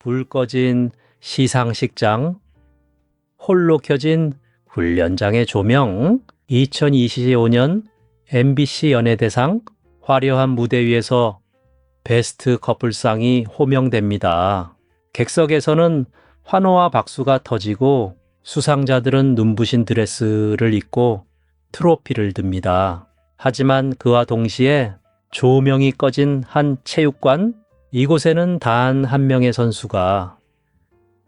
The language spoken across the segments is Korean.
불 꺼진 시상식장, 홀로 켜진 훈련장의 조명, 2025년 MBC 연예대상 화려한 무대 위에서 베스트 커플상이 호명됩니다. 객석에서는 환호와 박수가 터지고 수상자들은 눈부신 드레스를 입고 트로피를 듭니다. 하지만 그와 동시에 조명이 꺼진 한 체육관, 이곳에는 단 한 명의 선수가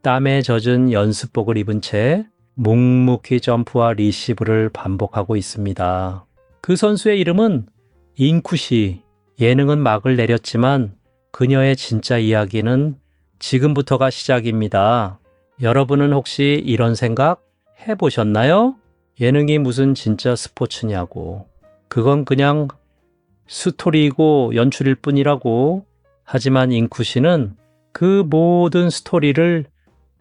땀에 젖은 연습복을 입은 채 묵묵히 점프와 리시브를 반복하고 있습니다. 그 선수의 이름은 인쿠시. 예능은 막을 내렸지만 그녀의 진짜 이야기는 지금부터가 시작입니다. 여러분은 혹시 이런 생각 해보셨나요? 예능이 무슨 진짜 스포츠냐고. 그건 그냥 스토리이고 연출일 뿐이라고. 하지만 인쿠시는 그 모든 스토리를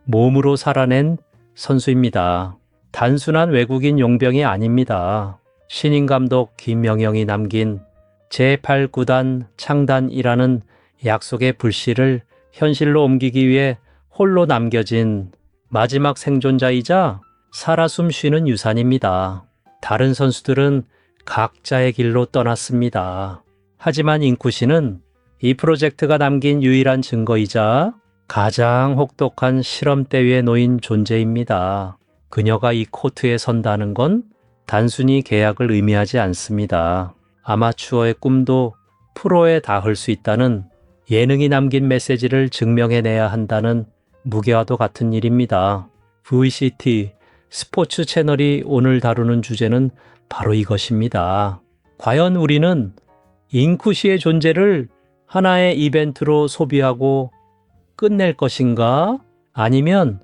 몸으로 살아낸 선수입니다. 단순한 외국인 용병이 아닙니다. 신인 감독 김명영이 남긴 제8구단 창단이라는 약속의 불씨를 현실로 옮기기 위해 홀로 남겨진 마지막 생존자이자 살아 숨쉬는 유산입니다. 다른 선수들은 각자의 길로 떠났습니다. 하지만 인쿠 씨는 이 프로젝트가 남긴 유일한 증거이자 가장 혹독한 실험대 위에 놓인 존재입니다. 그녀가 이 코트에 선다는 건 단순히 계약을 의미하지 않습니다. 아마추어의 꿈도 프로에 닿을 수 있다는 예능이 남긴 메시지를 증명해내야 한다는 무게와도 같은 일입니다. VCT 스포츠 채널이 오늘 다루는 주제는 바로 이것입니다. 과연 우리는 인쿠시의 존재를 하나의 이벤트로 소비하고 끝낼 것인가? 아니면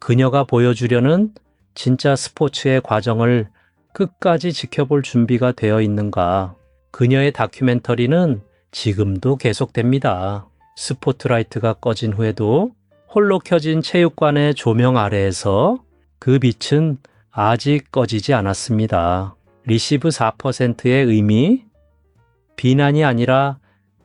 그녀가 보여주려는 진짜 스포츠의 과정을 끝까지 지켜볼 준비가 되어 있는가? 그녀의 다큐멘터리는 지금도 계속됩니다. 스포트라이트가 꺼진 후에도 홀로 켜진 체육관의 조명 아래에서 그 빛은 아직 꺼지지 않았습니다. 리시브 4%의 의미, 비난이 아니라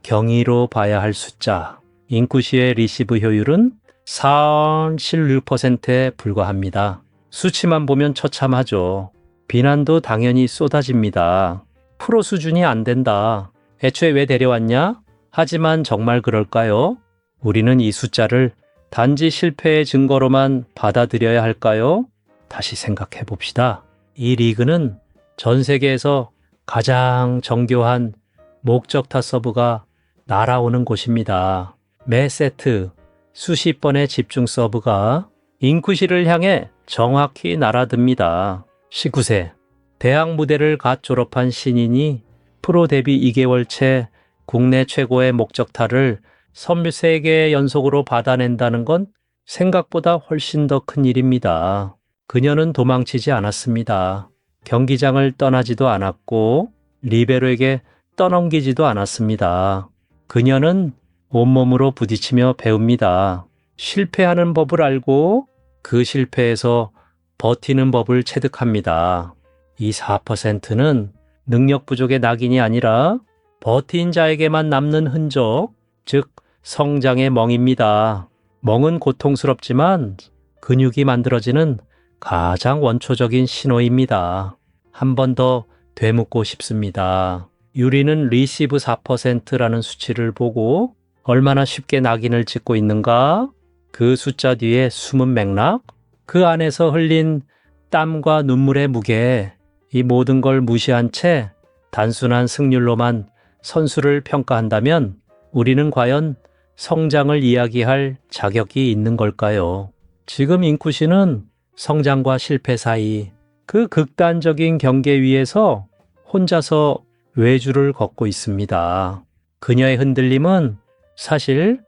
경의로 봐야 할 숫자. 인쿠시의 리시브 효율은 46%에 불과합니다. 수치만 보면 처참하죠. 비난도 당연히 쏟아집니다. 프로 수준이 안 된다. 애초에 왜 데려왔냐? 하지만 정말 그럴까요? 우리는 이 숫자를 단지 실패의 증거로만 받아들여야 할까요? 다시 생각해 봅시다. 이 리그는 전 세계에서 가장 정교한 목적타 서브가 날아오는 곳입니다. 매 세트 수십 번의 집중 서브가 인쿠시를 향해 정확히 날아듭니다. 19세 대학 무대를 갓 졸업한 신인이 프로 데뷔 2개월 채 국내 최고의 목적타를 33개 연속으로 받아낸다는 건 생각보다 훨씬 더 큰 일입니다. 그녀는 도망치지 않았습니다. 경기장을 떠나지도 않았고 리베로에게 떠넘기지도 않았습니다. 그녀는 온몸으로 부딪히며 배웁니다. 실패하는 법을 알고 그 실패에서 버티는 법을 체득합니다. 이 4%는 능력 부족의 낙인이 아니라 버틴 자에게만 남는 흔적, 즉 성장의 멍입니다. 멍은 고통스럽지만 근육이 만들어지는 가장 원초적인 신호입니다. 한 번 더 되묻고 싶습니다. 유리는 리시브 4%라는 수치를 보고 얼마나 쉽게 낙인을 찍고 있는가? 그 숫자 뒤에 숨은 맥락? 그 안에서 흘린 땀과 눈물의 무게, 이 모든 걸 무시한 채 단순한 승률로만 선수를 평가한다면 우리는 과연 성장을 이야기할 자격이 있는 걸까요? 지금 인쿠 씨는 성장과 실패 사이 그 극단적인 경계 위에서 혼자서 외주를 걷고 있습니다. 그녀의 흔들림은 사실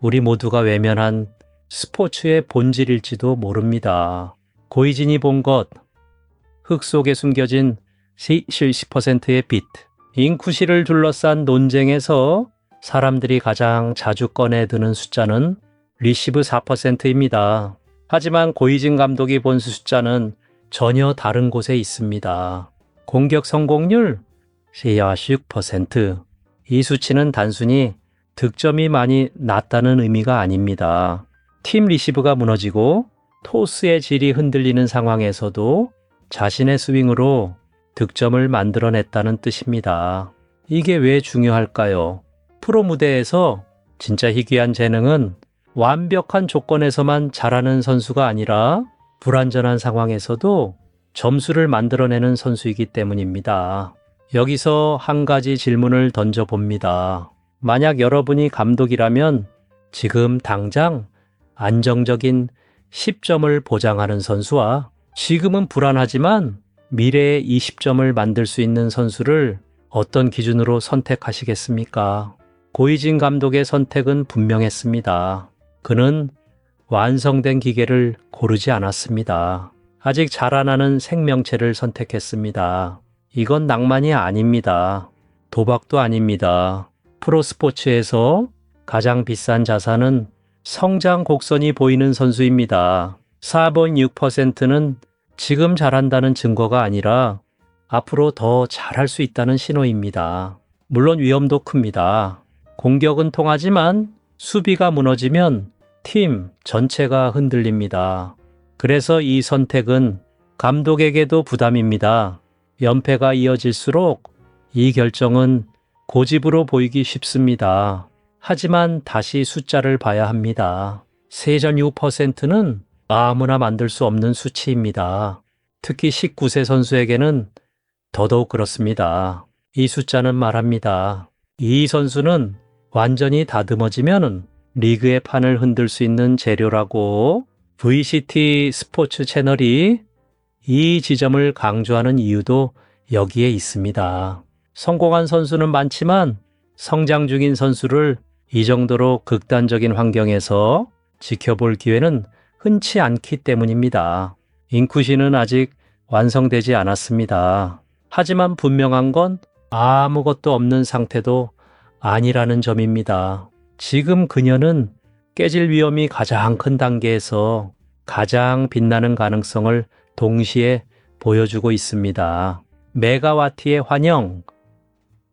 우리 모두가 외면한 스포츠의 본질일지도 모릅니다. 고이진이 본 것, 흙 속에 숨겨진 10%의 빛, 인쿠시를 둘러싼 논쟁에서 사람들이 가장 자주 꺼내드는 숫자는 리시브 4%입니다. 하지만 고이진 감독이 본 숫자는 전혀 다른 곳에 있습니다. 공격 성공률 46%. 이 수치는 단순히 득점이 많이 낮다는 의미가 아닙니다. 팀 리시브가 무너지고 토스의 질이 흔들리는 상황에서도 자신의 스윙으로 득점을 만들어냈다는 뜻입니다. 이게 왜 중요할까요? 프로 무대에서 진짜 희귀한 재능은 완벽한 조건에서만 잘하는 선수가 아니라 불완전한 상황에서도 점수를 만들어내는 선수이기 때문입니다. 여기서 한 가지 질문을 던져봅니다. 만약 여러분이 감독이라면 지금 당장 안정적인 10점을 보장하는 선수와 지금은 불안하지만 미래에 20점을 만들 수 있는 선수를 어떤 기준으로 선택하시겠습니까? 고이진 감독의 선택은 분명했습니다. 그는 완성된 기계를 고르지 않았습니다. 아직 자라나는 생명체를 선택했습니다. 이건 낭만이 아닙니다. 도박도 아닙니다. 프로스포츠에서 가장 비싼 자산은 성장 곡선이 보이는 선수입니다. 4.6%는 지금 잘한다는 증거가 아니라 앞으로 더 잘할 수 있다는 신호입니다. 물론 위험도 큽니다. 공격은 통하지만 수비가 무너지면 팀 전체가 흔들립니다. 그래서 이 선택은 감독에게도 부담입니다. 연패가 이어질수록 이 결정은 고집으로 보이기 쉽습니다. 하지만 다시 숫자를 봐야 합니다. 세전 6%는 아무나 만들 수 없는 수치입니다. 특히 19세 선수에게는 더더욱 그렇습니다. 이 숫자는 말합니다. 이 선수는 완전히 다듬어지면 리그의 판을 흔들 수 있는 재료라고 VCT 스포츠 채널이 이 지점을 강조하는 이유도 여기에 있습니다. 성공한 선수는 많지만 성장 중인 선수를 이 정도로 극단적인 환경에서 지켜볼 기회는 흔치 않기 때문입니다. 인쿠시는 아직 완성되지 않았습니다. 하지만 분명한 건 아무것도 없는 상태도 아니라는 점입니다. 지금 그녀는 깨질 위험이 가장 큰 단계에서 가장 빛나는 가능성을 동시에 보여주고 있습니다. 메가와트의 환영,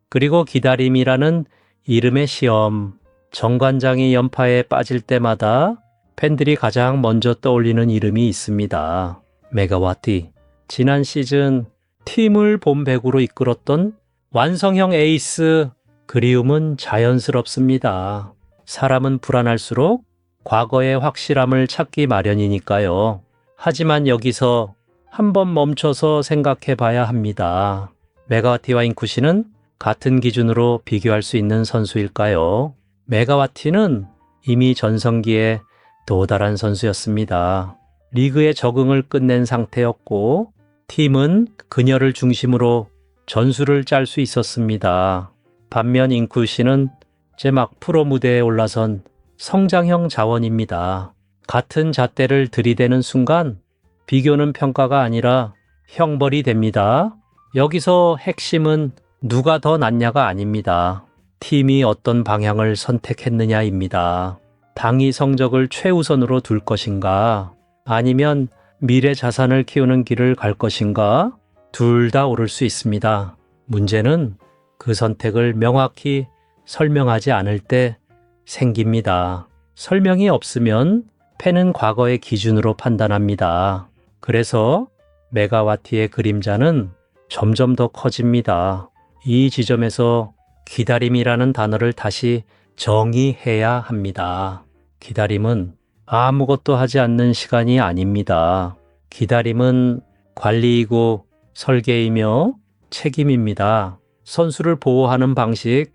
그리고 기다림이라는 이름의 시험, 정관장이 연파에 빠질 때마다 팬들이 가장 먼저 떠올리는 이름이 있습니다. 메가와티. 지난 시즌 팀을 봄백으로 이끌었던 완성형 에이스 그리움은 자연스럽습니다. 사람은 불안할수록 과거의 확실함을 찾기 마련이니까요. 하지만 여기서 한번 멈춰서 생각해 봐야 합니다. 메가와티와 인쿠시는 같은 기준으로 비교할 수 있는 선수일까요? 메가와티는 이미 전성기에 도달한 선수였습니다. 리그의 적응을 끝낸 상태였고 팀은 그녀를 중심으로 전술을 짤 수 있었습니다. 반면 인쿠 씨는 제막 프로 무대에 올라선 성장형 자원입니다. 같은 잣대를 들이대는 순간 비교는 평가가 아니라 형벌이 됩니다. 여기서 핵심은 누가 더 낫냐가 아닙니다. 팀이 어떤 방향을 선택했느냐입니다. 당이 성적을 최우선으로 둘 것인가? 아니면 미래 자산을 키우는 길을 갈 것인가? 둘 다 오를 수 있습니다. 문제는 그 선택을 명확히 설명하지 않을 때 생깁니다. 설명이 없으면 팬은 과거의 기준으로 판단합니다. 그래서 메가와티의 그림자는 점점 더 커집니다. 이 지점에서 기다림이라는 단어를 다시 정의해야 합니다. 기다림은 아무것도 하지 않는 시간이 아닙니다. 기다림은 관리이고 설계이며 책임입니다. 선수를 보호하는 방식,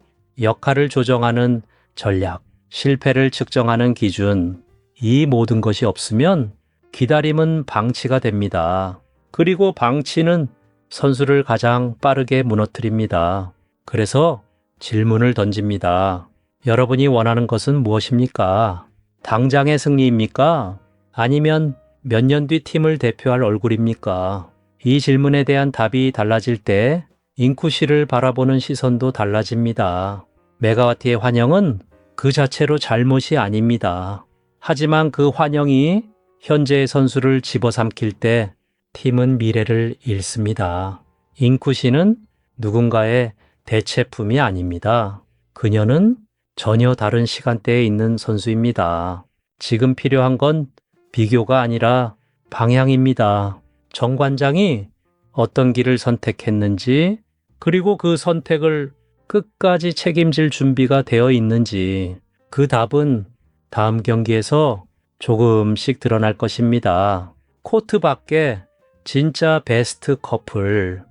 역할을 조정하는 전략, 실패를 측정하는 기준, 이 모든 것이 없으면 기다림은 방치가 됩니다. 그리고 방치는 선수를 가장 빠르게 무너뜨립니다. 그래서 질문을 던집니다. 여러분이 원하는 것은 무엇입니까? 당장의 승리입니까? 아니면 몇 년 뒤 팀을 대표할 얼굴입니까? 이 질문에 대한 답이 달라질 때 인쿠 씨를 바라보는 시선도 달라집니다. 메가와티의 환영은 그 자체로 잘못이 아닙니다. 하지만 그 환영이 현재의 선수를 집어삼킬 때 팀은 미래를 잃습니다. 인쿠 씨는 누군가의 대체품이 아닙니다. 그녀는 전혀 다른 시간대에 있는 선수입니다. 지금 필요한 건 비교가 아니라 방향입니다. 정 관장이 어떤 길을 선택했는지, 그리고 그 선택을 끝까지 책임질 준비가 되어 있는지, 그 답은 다음 경기에서 조금씩 드러날 것입니다. 코트 밖에 진짜 베스트 커플.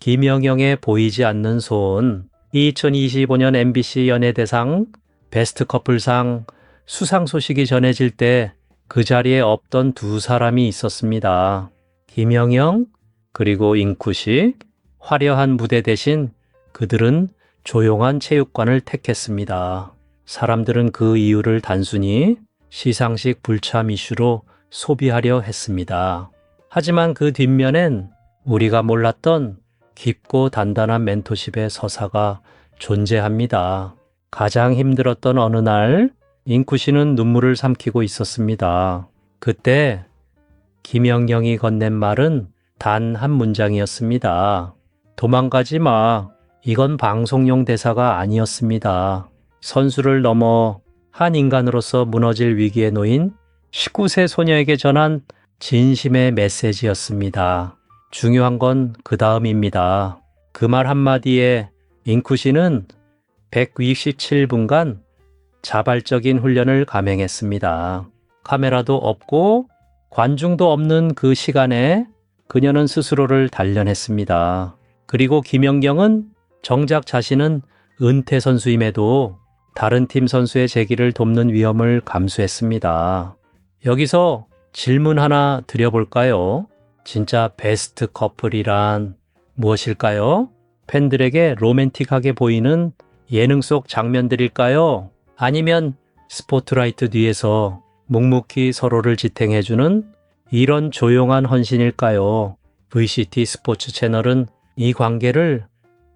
김영영의 보이지 않는 손. 2025년 MBC 연예대상 베스트 커플상 수상 소식이 전해질 때 그 자리에 없던 두 사람이 있었습니다. 김영영 그리고 잉쿠식 화려한 무대 대신 그들은 조용한 체육관을 택했습니다. 사람들은 그 이유를 단순히 시상식 불참 이슈로 소비하려 했습니다. 하지만 그 뒷면엔 우리가 몰랐던 깊고 단단한 멘토십의 서사가 존재합니다. 가장 힘들었던 어느 날, 잉쿠 씨는 눈물을 삼키고 있었습니다. 그때 김영영이 건넨 말은 단 한 문장이었습니다. 도망가지 마. 이건 방송용 대사가 아니었습니다. 선수를 넘어 한 인간으로서 무너질 위기에 놓인 19세 소녀에게 전한 진심의 메시지였습니다. 중요한 건 그 다음입니다. 그 말 한마디에 잉쿠 씨는 167분간 자발적인 훈련을 감행했습니다. 카메라도 없고 관중도 없는 그 시간에 그녀는 스스로를 단련했습니다. 그리고 김연경은 정작 자신은 은퇴 선수임에도 다른 팀 선수의 재기를 돕는 위험을 감수했습니다. 여기서 질문 하나 드려볼까요? 진짜 베스트 커플이란 무엇일까요? 팬들에게 로맨틱하게 보이는 예능 속 장면들일까요? 아니면 스포트라이트 뒤에서 묵묵히 서로를 지탱해주는 이런 조용한 헌신일까요? VCT 스포츠 채널은 이 관계를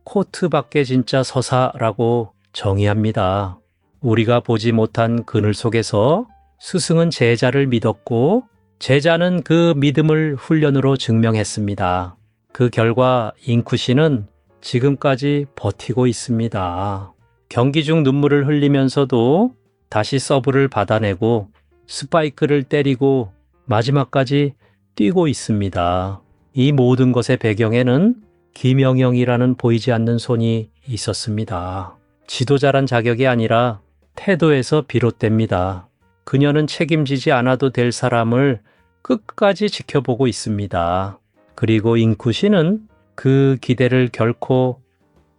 코트 밖의 진짜 서사라고 정의합니다. 우리가 보지 못한 그늘 속에서 스승은 제자를 믿었고 제자는 그 믿음을 훈련으로 증명했습니다. 그 결과 잉쿠 씨는 지금까지 버티고 있습니다. 경기 중 눈물을 흘리면서도 다시 서브를 받아내고 스파이크를 때리고 마지막까지 뛰고 있습니다. 이 모든 것의 배경에는 김영영이라는 보이지 않는 손이 있었습니다. 지도자란 자격이 아니라 태도에서 비롯됩니다. 그녀는 책임지지 않아도 될 사람을 끝까지 지켜보고 있습니다. 그리고 잉쿠 씨는 그 기대를 결코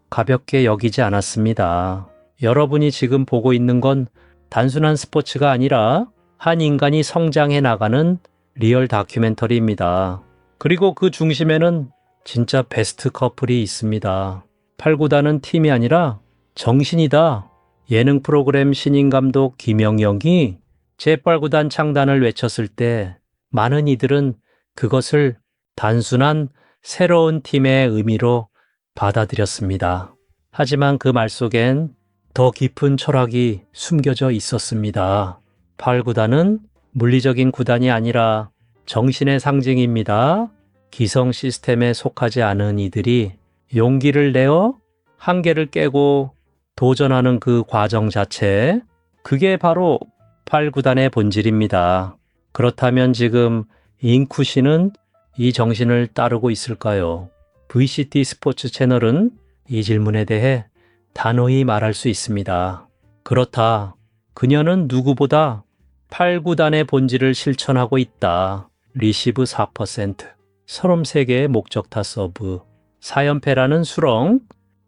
가볍게 여기지 않았습니다. 여러분이 지금 보고 있는 건 단순한 스포츠가 아니라 한 인간이 성장해 나가는 리얼 다큐멘터리입니다. 그리고 그 중심에는 진짜 베스트 커플이 있습니다. 8구단은 팀이 아니라 정신이다. 예능 프로그램 신인 감독 김영영이 제8구단 창단을 외쳤을 때 많은 이들은 그것을 단순한 새로운 팀의 의미로 받아들였습니다. 하지만 그 말 속엔 더 깊은 철학이 숨겨져 있었습니다. 8구단은 물리적인 구단이 아니라 정신의 상징입니다. 기성 시스템에 속하지 않은 이들이 용기를 내어 한계를 깨고 도전하는 그 과정 자체, 그게 바로 8구단의 본질입니다. 그렇다면 지금 잉쿠 씨는 이 정신을 따르고 있을까요? VCT 스포츠 채널은 이 질문에 대해 단호히 말할 수 있습니다. 그렇다. 그녀는 누구보다 8구단의 본질을 실천하고 있다. 리시브 4%, 33개의 목적타 서브, 4연패라는 수렁,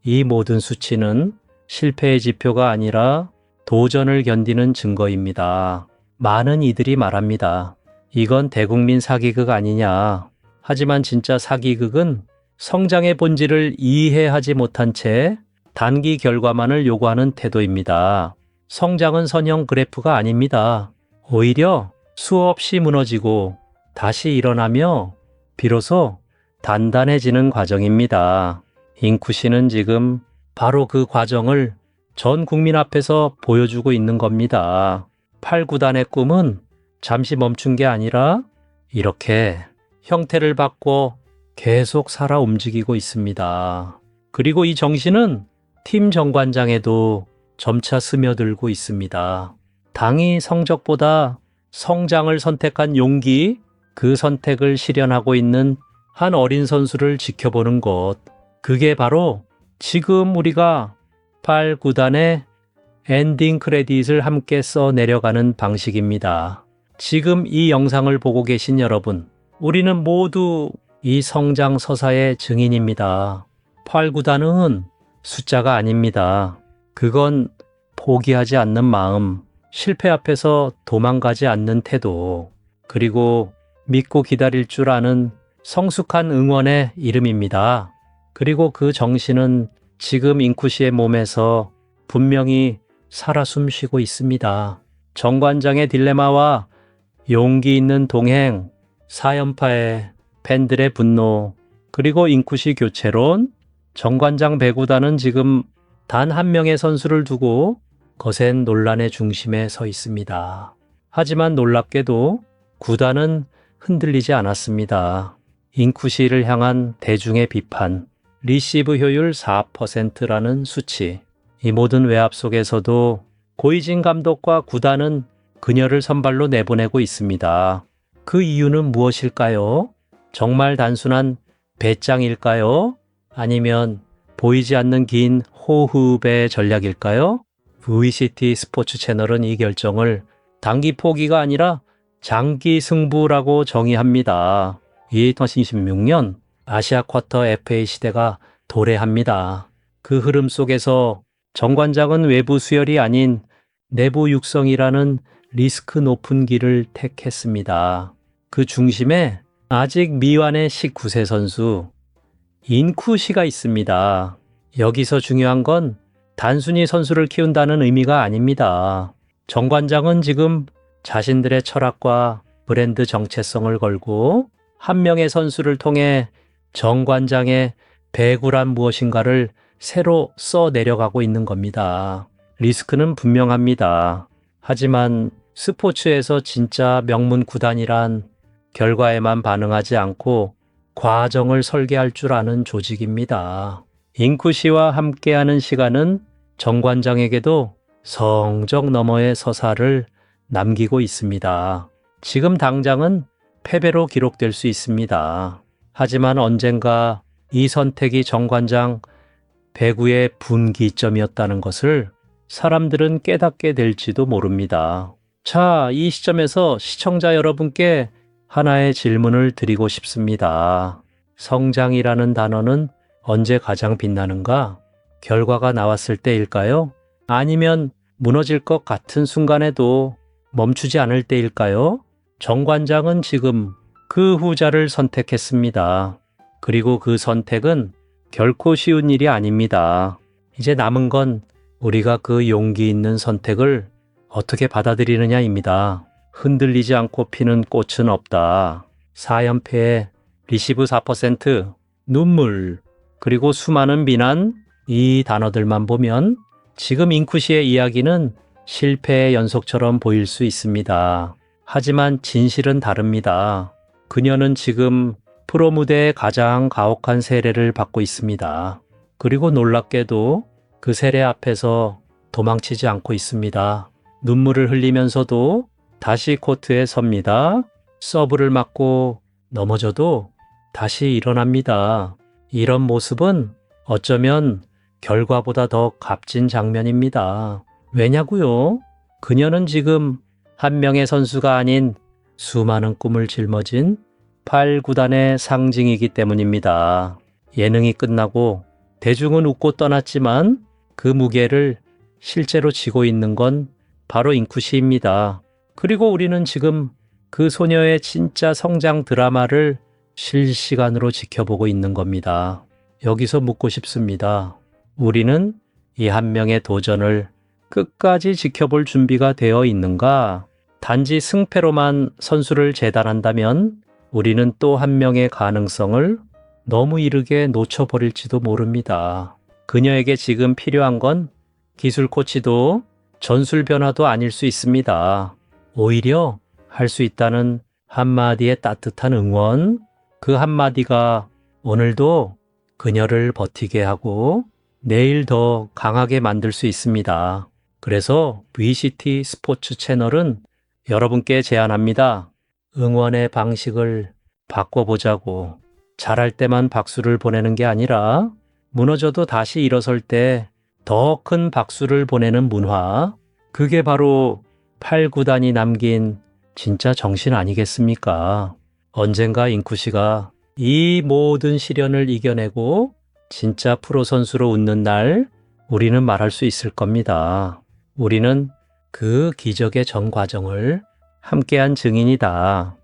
이 모든 수치는 실패의 지표가 아니라 도전을 견디는 증거입니다. 많은 이들이 말합니다. 이건 대국민 사기극 아니냐. 하지만 진짜 사기극은 성장의 본질을 이해하지 못한 채 단기 결과만을 요구하는 태도입니다. 성장은 선형 그래프가 아닙니다. 오히려 수없이 무너지고 다시 일어나며 비로소 단단해지는 과정입니다. 잉쿠 씨는 지금 바로 그 과정을 전 국민 앞에서 보여주고 있는 겁니다. 8구단의 꿈은 잠시 멈춘 게 아니라 이렇게 형태를 바꿔 계속 살아 움직이고 있습니다. 그리고 이 정신은 팀 정관장에도 점차 스며들고 있습니다. 당이 성적보다 성장을 선택한 용기, 그 선택을 실현하고 있는 한 어린 선수를 지켜보는 것. 그게 바로 지금 우리가 8, 9단의 엔딩 크레딧을 함께 써 내려가는 방식입니다. 지금 이 영상을 보고 계신 여러분, 우리는 모두 이 성장 서사의 증인입니다. 8, 9단은 숫자가 아닙니다. 그건 포기하지 않는 마음, 실패 앞에서 도망가지 않는 태도, 그리고 믿고 기다릴 줄 아는 성숙한 응원의 이름입니다. 그리고 그 정신은 지금 잉쿠 씨의 몸에서 분명히 살아 숨쉬고 있습니다. 정관장의 딜레마와 용기 있는 동행, 사연파의 팬들의 분노, 그리고 씨 교체론, 정관장 배구단은 지금 단 한 명의 선수를 두고 거센 논란의 중심에 서 있습니다. 하지만 놀랍게도 구단은 흔들리지 않았습니다. 잉쿠시를 향한 대중의 비판, 리시브 효율 4%라는 수치, 이 모든 외압 속에서도 고이진 감독과 구단은 그녀를 선발로 내보내고 있습니다. 그 이유는 무엇일까요? 정말 단순한 배짱일까요? 아니면 보이지 않는 긴 호흡의 전략일까요? VCT 스포츠 채널은 이 결정을 단기 포기가 아니라 장기 승부라고 정의합니다. 2026년 아시아 쿼터 FA 시대가 도래합니다. 그 흐름 속에서 정관장은 외부 수혈이 아닌 내부 육성이라는 리스크 높은 길을 택했습니다. 그 중심에 아직 미완의 19세 선수 인쿠시가 있습니다. 여기서 중요한 건 단순히 선수를 키운다는 의미가 아닙니다. 정관장은 지금 자신들의 철학과 브랜드 정체성을 걸고 한 명의 선수를 통해 정관장의 배구란 무엇인가를 새로 써 내려가고 있는 겁니다. 리스크는 분명합니다. 하지만 스포츠에서 진짜 명문 구단이란 결과에만 반응하지 않고 과정을 설계할 줄 아는 조직입니다. 잉쿠 씨와 함께하는 시간은 정관장에게도 성적 너머의 서사를 남기고 있습니다. 지금 당장은 패배로 기록될 수 있습니다. 하지만 언젠가 이 선택이 정관장 배구의 분기점이었다는 것을 사람들은 깨닫게 될지도 모릅니다. 자, 이 시점에서 시청자 여러분께 하나의 질문을 드리고 싶습니다. 성장이라는 단어는 언제 가장 빛나는가? 결과가 나왔을 때일까요? 아니면 무너질 것 같은 순간에도 멈추지 않을 때일까요? 정관장은 지금 그 후자를 선택했습니다. 그리고 그 선택은 결코 쉬운 일이 아닙니다. 이제 남은 건 우리가 그 용기 있는 선택을 어떻게 받아들이느냐입니다. 흔들리지 않고 피는 꽃은 없다. 4연패에 리시브 4%, 눈물, 그리고 수많은 비난, 이 단어들만 보면 지금 잉쿠시의 이야기는 실패의 연속처럼 보일 수 있습니다. 하지만 진실은 다릅니다. 그녀는 지금 프로 무대의 가장 가혹한 세례를 받고 있습니다. 그리고 놀랍게도 그 세례 앞에서 도망치지 않고 있습니다. 눈물을 흘리면서도 다시 코트에 섭니다. 서브를 맞고 넘어져도 다시 일어납니다. 이런 모습은 어쩌면 결과보다 더 값진 장면입니다. 왜냐고요? 그녀는 지금 한 명의 선수가 아닌 수많은 꿈을 짊어진 8, 9단의 상징이기 때문입니다. 예능이 끝나고 대중은 웃고 떠났지만 그 무게를 실제로 지고 있는 건 바로 잉쿠시입니다. 그리고 우리는 지금 그 소녀의 진짜 성장 드라마를 실시간으로 지켜보고 있는 겁니다. 여기서 묻고 싶습니다. 우리는 이 한 명의 도전을 끝까지 지켜볼 준비가 되어 있는가? 단지 승패로만 선수를 재단한다면 우리는 또 한 명의 가능성을 너무 이르게 놓쳐버릴지도 모릅니다. 그녀에게 지금 필요한 건 기술 코치도 전술 변화도 아닐 수 있습니다. 오히려 할 수 있다는 한마디의 따뜻한 응원, 그 한마디가 오늘도 그녀를 버티게 하고 내일 더 강하게 만들 수 있습니다. 그래서 VCT 스포츠 채널은 여러분께 제안합니다. 응원의 방식을 바꿔보자고. 잘할 때만 박수를 보내는 게 아니라 무너져도 다시 일어설 때 더 큰 박수를 보내는 문화. 그게 바로 8, 9단이 남긴 진짜 정신 아니겠습니까? 언젠가 잉쿠 씨가 이 모든 시련을 이겨내고 진짜 프로 선수로 웃는 날 우리는 말할 수 있을 겁니다. 우리는 그 기적의 전 과정을 함께한 증인이다.